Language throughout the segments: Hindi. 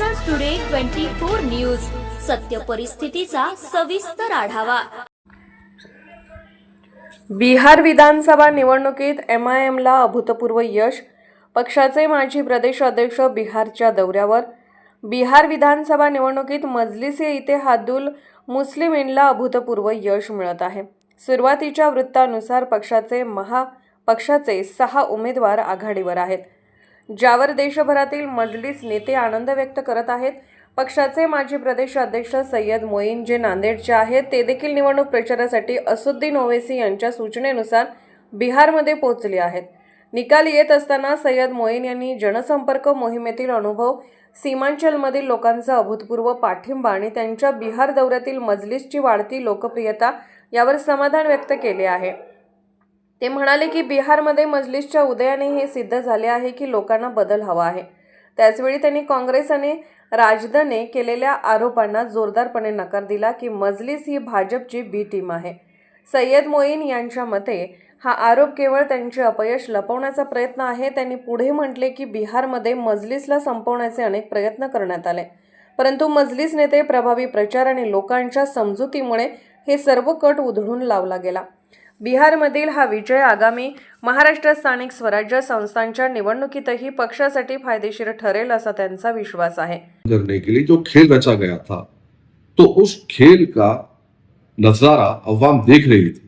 Maharashtra today twenty four news सत्य परिस्थितीचा सविस्तर आढावा. बिहार विधानसभा निवडणुकीत एम आय एमला अभूतपूर्व यश. पक्षाचे माजी प्रदेश अध्यक्ष बिहारच्या दौऱ्यावर. बिहार विधानसभा निवडणुकीत मजलिसे मुस्लिम मुस्लिमीनला अभूतपूर्व यश मिळत आहे. सुरुवातीच्या वृत्तानुसार पक्षाचे महा पक्षाचे सहा उमेदवार आघाडीवर आहेत. ज्यावर देशभरातील मजलिस नेते आनंद व्यक्त करत आहेत. पक्षाचे माजी प्रदेश अध्यक्ष सय्यद मोईन जे नांदेडचे आहेत ते देखील निवडणूक प्रचारासाठी असुद्दीन ओवेसी यांच्या सूचनेनुसार बिहारमध्ये पोहोचले आहेत. निकाल येत असताना सय्यद मोईन यांनी जनसंपर्क मोहिमेतील अनुभव सीमांचलमधील लोकांचा अभूतपूर्व पाठिंबा आणि त्यांच्या बिहार दौऱ्यातील मजलिसची वाढती लोकप्रियता यावर समाधान व्यक्त केले आहे. ते म्हणाले की बिहारमध्ये मजलिसच्या उदयाने हे सिद्ध झाले आहे की लोकांना बदल हवा आहे. त्याचवेळी त्यांनी काँग्रेस आणि राजदने केलेल्या आरोपांना जोरदारपणे नकार दिला की मजलिस ही भाजपची बी टीम आहे. सय्यद मोईन यांच्या मते हा आरोप केवळ त्यांचे अपयश लपवण्याचा प्रयत्न आहे. त्यांनी पुढे म्हटले की बिहारमध्ये मजलिसला संपवण्याचे अनेक प्रयत्न करण्यात आले. परंतु मजलिस नेते प्रभावी प्रचार आणि लोकांच्या समजुतीमुळे हे सर्व कट उधळून लावला गेला. बिहारमधील हा विजय आगामी महाराष्ट्र स्थानिक स्वराज्य संस्थांच्या निवडणुकीतही पक्षासाठी फायदेशीर ठरेल असा त्यांचा विश्वास आहे. जो खेल रचा गया था तो उस खेल का नज़ारा अवाम देख रही थी।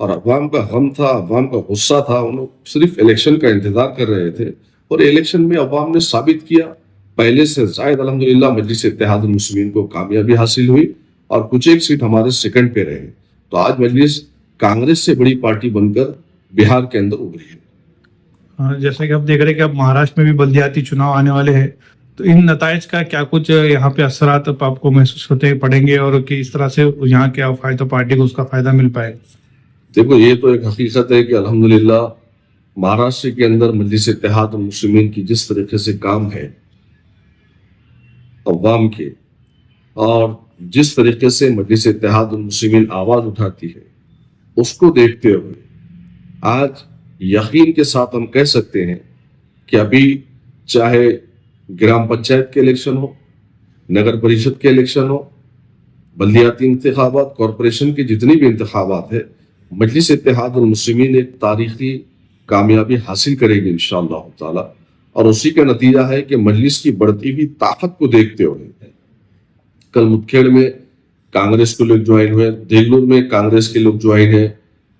और अवाम का गम था, अवाम का गुस्सा था, उन लोग सिर्फ़ इलेक्शन का इंतज़ार कर रहे थे। और इलेक्शन में अवाम ने साबित किया, पहले से जायद अलहमदिल्ला मजलिस इत्तेहाद मुस्लिमीन को कामयाबी हासिल हुई, और कुछ एक सीट हमारे सेकंड पे रहे। तो आज मजलिस कांग्रेस से बड़ी पार्टी बनकर बिहार के अंदर उभरी है। हाँ, जैसा कि आप देख रहे हैं कि अब महाराष्ट्र में भी बल्दियाती चुनाव आने वाले हैं। तो इन नतज का क्या कुछ यहाँ पे असरात अब आपको महसूस होते पड़ेंगे और कि इस तरह से यहाँ क्या फ़ायदा पार्टी को उसका फ़ायदा मिल पाएगा देखो ये तो एक हकीकत है कि अल्हम्दुलिल्लाह महाराष्ट्र के अंदर मजलिस इत्तेहाद मुस्लिमीन की जिस तरीके से काम है अवाम के और जिस तरीके से मजलिस इत्तेहाद मुस्लिमीन आवाज़ उठाती है उसको देखते हुए, आज यकीन के साथ हम कह सकते हैं कि अभी चाहे ग्राम पंचायत के इलेक्शन हो, नगर परिषद के इलेक्शन हो, बल्दियाती इंतबात कॉरपोरेशन के जितनी भी इंतबात है, मजलिस इत्तेहाद मुस्लिमीन एक तारीखी कामयाबी हासिल करेगी इन ताला। और उसी का नतीजा है कि मजलिस की बढ़ती हुई ताकत को देखते हुए, कल मुठखेड़ में कांग्रेस के लोग ज्वाइन हुए, देगलूर में कांग्रेस के लोग ज्वाइन है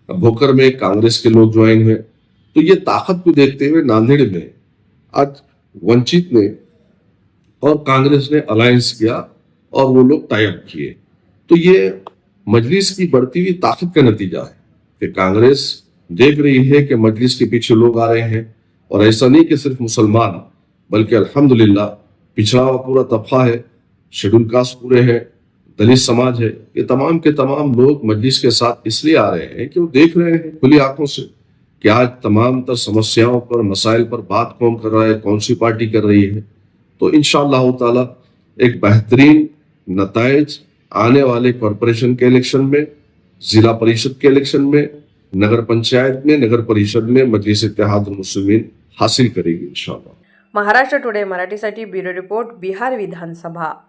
भोकर में कांग्रेस के लोग ज्वाइन हुए। तो ये ताकत को देखते हुए नांदेड़ में, आज वंचित ने और कांग्रेस ने अलायंस किया और वो लोग टाइप किए। तो ये मजलिस की बढ़ती हुई ताकत का नतीजा है कि कांग्रेस देख रही है कि मजलिस के पीछे लोग आ रहे हैं और ऐसा नहीं कि सिर्फ़ मुसलमान, बल्कि अल्हम्दुलिल्लाह, पिछड़ा हुआ पूरा तबका है, शेड्यूल कास्ट पूरे हैं दलित समाज है, ये तमाम के तमाम लोग मजलिस के साथ इसलिए आ रहे हैं कि वो देख रहे हैं खुली आँखों से कि आज तमाम तर समस्याओं पर, मसाइल पर बात कौन कर रहा है, कौन सी पार्टी कर रही है। तो इन ताला एक बेहतरीन नतज आने वाले कॉरपोरेशन के इलेक्शन में, जिला परिषद के इलेक्शन में, नगर पंचायत में, नगर परिषद में मजलिस इत्तेहाद मुस्लिमीन हासिल करेगी इंशाल्लाह महाराष्ट्र टुडे मराठीसाठी ब्युरो रिपोर्ट, बिहार विधानसभा।